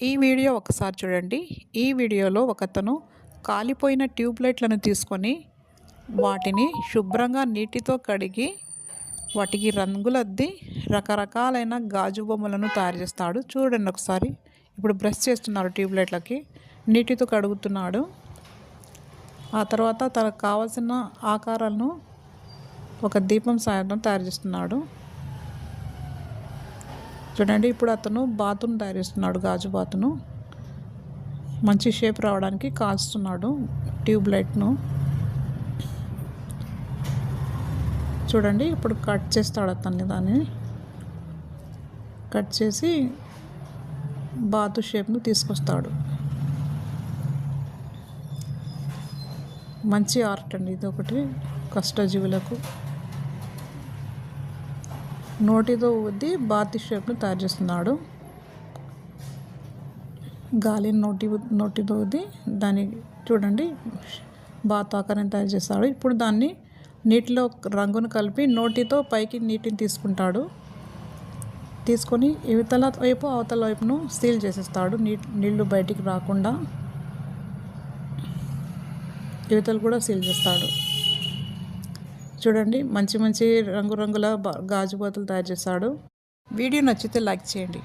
ఈ వీడియో ఒకసారి చూడండి. ఈ వీడియోలో ఒకతను కాలిపోయిన ట్యూబ్ లైట్లను తీసుకొని వాటిని శుభ్రంగా నీటితో కడిగి వాటికి రంగులద్ది రకరకాలైన గాజు బొమ్మలను తయారు చేస్తాడు. చూడండి ఒకసారి. ఇప్పుడు బ్రష్ చేస్తున్నారు ట్యూబ్ లైట్లకి నీటితో కడుగుతున్నాడు. ఆ తర్వాత తనకు కావాల్సిన ఆకారాలను ఒక దీపం సాయంత్రం తయారు చేస్తున్నాడు. చూడండి ఇప్పుడు అతను బాతును తయారు చేస్తున్నాడు గాజు బాతును. మంచి షేప్ రావడానికి కాస్తున్నాడు ట్యూబ్ లైట్ను చూడండి ఇప్పుడు కట్ చేస్తాడు అతన్ని దాన్ని. కట్ చేసి బాతు షేప్ను తీసుకొస్తాడు. మంచి ఆర్ట్ అండి ఇది ఒకటి కష్టజీవులకు. నోటితో ఊది బాతి షేప్ను తయారు చేస్తున్నాడు. గాలిని నోటి నోటితో ఊది దాన్ని చూడండి బాత్ ఆకారం తయారు చేస్తాడు. ఇప్పుడు దాన్ని నీటిలో రంగును కలిపి నోటితో పైకి నీటిని తీసుకుంటాడు. తీసుకొని ఇవతల వైపు అవతల వైపును సీల్ చేసేస్తాడు. నీ నీళ్ళు బయటికి రాకుండా ఇవతలు కూడా సీల్ చేస్తాడు. చూడండి మంచి మంచి రంగురంగుల బ- గాజు బాతులు తయారు చేస్తాడు వీడియో నచ్చితే లైక్ చేయండి.